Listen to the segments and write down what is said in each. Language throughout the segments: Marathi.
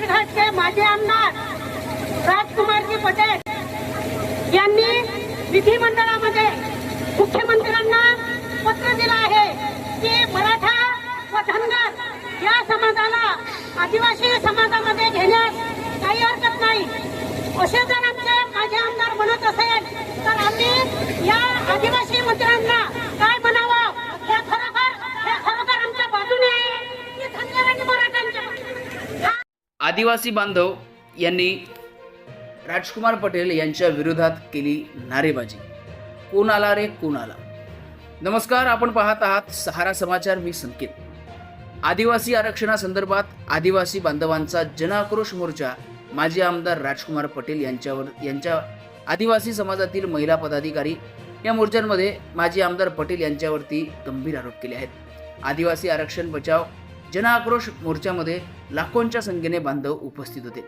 मेळघाटचे माजी आमदार राजकुमारजी पटेल यांनी विधिमंडळामध्ये मुख्यमंत्र्यांना पत्र दिलं आहे की मराठा व धनगर या समाजाला आदिवासी समाजामध्ये घेण्यास काही हरकत नाही. असे जर आमचे माजी आमदार म्हणत असेल तर आम्ही या आदिवासी मंत्र्यांना काय म्हणावं हे खरोखर हे खरोखर आमच्या बाजूने आहे की धनगर आणि मराठ्यांच्या बाजूने? हा आदिवासी बांधव यांनी राजकुमार पटेल यांच्या विरोधात केली नारेबाजी. कोण आला रे? कोण आला? नमस्कार आपण पाहत आहात सहारा समाचार. मी संकेत. आदिवासी आरक्षणासंदर्भात आदिवासी बांधवांचा जनआक्रोश मोर्चा माजी आमदार राजकुमार पटेल यांच्यावर यांच्या आदिवासी समाजातील महिला पदाधिकारी या मोर्चांमध्ये माजी आमदार पटेल यांच्यावरती गंभीर आरोप केले आहेत. आदिवासी आरक्षण बचाव जनआक्रोश मोर्चामध्ये लाखोंच्या संख्येने बांधव उपस्थित होते.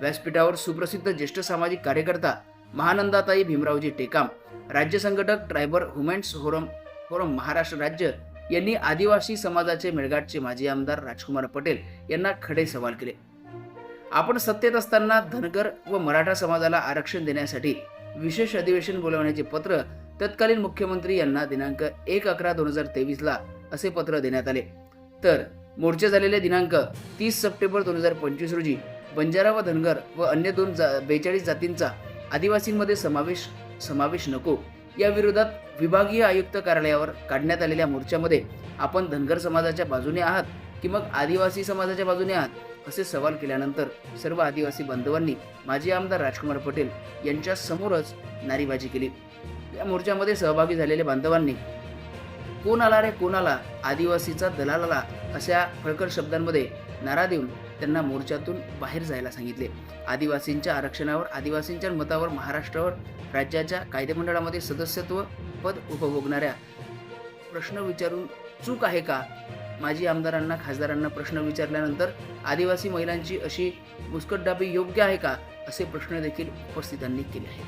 व्यासपीठावर सुप्रसिद्ध ज्येष्ठ सामाजिक कार्यकर्ता महानंदाताई भीमरावजी टेकाम राज्य संघटक tribal humans forum forum Maharashtra राज्य यांनी आदिवासी समाजाचे मेळघाटचे माजी आमदार राजकुमार पटेल यांना खडे सवाल केले. आपण सत्तेत असताना धनगर व मराठा समाजाला आरक्षण देण्यासाठी विशेष अधिवेशन बोलवण्याचे पत्र तत्कालीन मुख्यमंत्री यांना दिनांक एक अकरा दोन हजार तेवीसला असे पत्र देण्यात आले. तर मोर्चे झालेले दिनांक तीस सप्टेंबर दोन हजार पंचवीस रोजी बंजारा व धनगर व अन्य दोन जा बेचाळीस जातींचा आदिवासींमध्ये समावेश समावेश नको. या विरोधात विभागीय आयुक्त कार्यालयावर काढण्यात आलेल्या मोर्चामध्ये आपण धनगर समाजाच्या बाजूने आहात की मग आदिवासी समाजाच्या बाजूने आहात? असे सवाल केल्यानंतर सर्व आदिवासी बांधवांनी माजी आमदार राजकुमार पटेल यांच्या समोरच नारीबाजी केली. या मोर्चामध्ये सहभागी झालेल्या बांधवांनी कोण आला रे कोण आला आदिवासीचा दलाल आला अशा फळकर शब्दांमध्ये नारा देऊन त्यांना मोर्चातून बाहेर जायला सांगितले. आदिवासींच्या आरक्षणावर आदिवासींच्या मतावर महाराष्ट्रावर राज्याच्या कायदेमंडळामध्ये सदस्यत्व पद उपभोगणाऱ्या प्रश्न विचारून चूक आहे का? माजी आमदारांना खासदारांना प्रश्न विचारल्यानंतर आदिवासी महिलांची अशी मुस्कटदाबी योग्य आहे का? असे प्रश्न देखील उपस्थितांनी केले आहेत.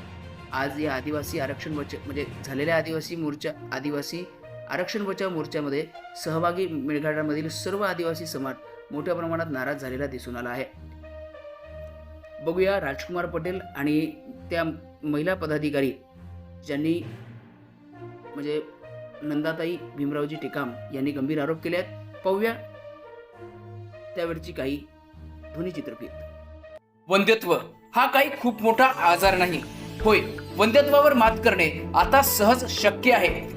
आज या आदिवासी आरक्षण म्हणजे, म्हणजे झालेल्या आदिवासी मोर्चा आदिवासी आरक्षण बचाव मोर्चामध्ये सहभागी मेळघाटामधील सर्व आदिवासी समाज मोठ्या प्रमाणात नाराज झालेला दिसून आला आहे. बघूया राजकुमार पटेल आणि त्या महिला पदाधिकारी ज्यांनी म्हणजे नंदाताई भीमरावजी टेकाम यांनी गंभीर आरोप केले आहेत. पाहूया त्यावेळची काही ध्वनिचित्रफित वंध्यत्व हा काही खूप मोठा आजार नाही. होय वंध्यत्वावर मात करणे आता सहज शक्य आहे.